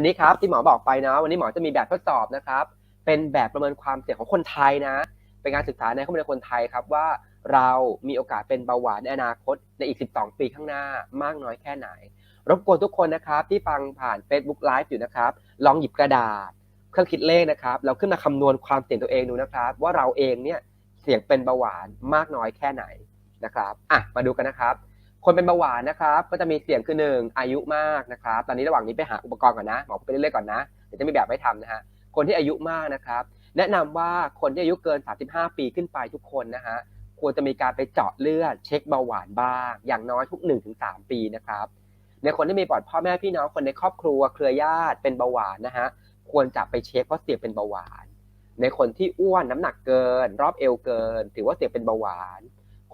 อันนี้ครับที่หมอบอกไปนะ วันนี้หมอจะมีแบบทดสอบนะครับ เป็นแบบประเมินความเสี่ยงของคนไทยนะ เป็นการศึกษาในข้อมูลคนไทยครับว่าเรามีโอกาสเป็นเบาหวานในอนาคตในอีก 12 ปีข้างหน้ามากน้อยแค่ไหน รบกวนทุกคนนะครับที่ฟังผ่าน Facebook Live อยู่นะครับ ลองหยิบกระดาษ เครื่องคิดเลขนะครับ เราขึ้นมาคำนวณความเสี่ยงตัวเองดูนะครับ ว่าเราเองเนี่ยเสี่ยงเป็นเบาหวานมากน้อยแค่ไหนนะครับอะมาดูกันนะครับ คนเป็นเบาหวานนะครับก็จะมีเสี่ยงคือหนึ่งอายุมากนะครับตอนนี้ระหว่างนี้ไปหาอุปกรณ์ก่อนนะหมอไปเรื่อยๆก่อนนะเดี๋ยวจะมีแบบให้ทำนะฮะคนที่อายุมากนะครับแนะนำว่าคนที่อายุเกิน 35 ปีขึ้นไปทุกคนนะฮะควรจะมีการไปเจาะเลือดเช็คเบาหวานบ้าง อย่างน้อยทุก 1-3 ปีนะครับในคนที่มีปอดพ่อแม่พี่น้องคนในครอบครัวเครือญาติเป็นเบาหวานนะฮะควรจะไปเช็คว่าเสี่ยงเป็นเบาหวาน ในคนที่อ้วนน้ำหนักเกิน รอบเอวเกิน ถือว่าเสี่ยงเป็นเบาหวาน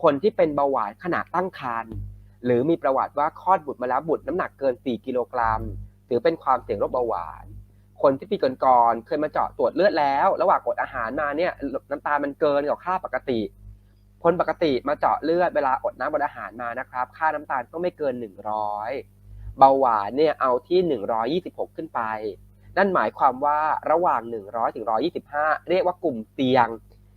คนที่เป็นเบาหวานขณะตั้งครรภ์ หรือมีประวัติว่าคลอดบุตรมาแล้วบุตรน้ำหนักเกิน 4 กิโลกรัมถือเป็นความเสี่ยงโรคเบาหวาน คนที่ปีก่อนๆเคยมาเจาะตรวจเลือดแล้ว ระหว่างอดอาหารมาเนี่ยน้ำตาลมันเกินกว่าค่าปกติ คนปกติมาเจาะเลือดเวลาอดน้ำอดอาหารมานะครับ ค่าน้ำตาลต้องไม่เกิน 100 เบาหวานเนี่ยเอาที่ 126 ขึ้นไป นั่นหมายความว่าระหว่าง 100ถึง125 เรียกว่ากลุ่มเสี่ยง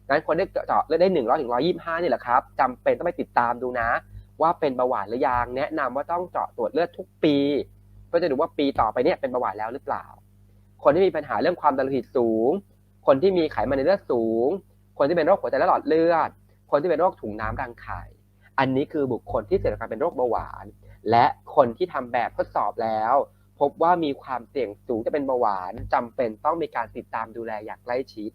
งั้นคนที่เจาะเลือดได้ 100ถึง125 นี่แหละครับจำเป็นต้องไปติดตามดูนะ ว่าเป็นเบาหวานหรือยังแนะนำว่าต้องเจาะตรวจเลือดทุกปี เพื่อจะดูว่าปีต่อไปเนี่ยเป็นเบาหวานแล้วหรือเปล่า คนที่มีปัญหาเรื่องความดันโลหิตสูง คนที่มีไขมันในเลือดสูง คนที่เป็นโรคหัวใจและหลอดเลือด คนที่เป็นโรคถุงน้ำรังไข่ อันนี้คือบุคคลที่เสี่ยงต่อการเป็นโรคเบาหวาน และคนที่ทำแบบทดสอบแล้ว พบว่ามีความเสี่ยงสูงจะเป็นเบาหวานจำเป็นต้องมีการติดตามดูแลอย่างใกล้ชิด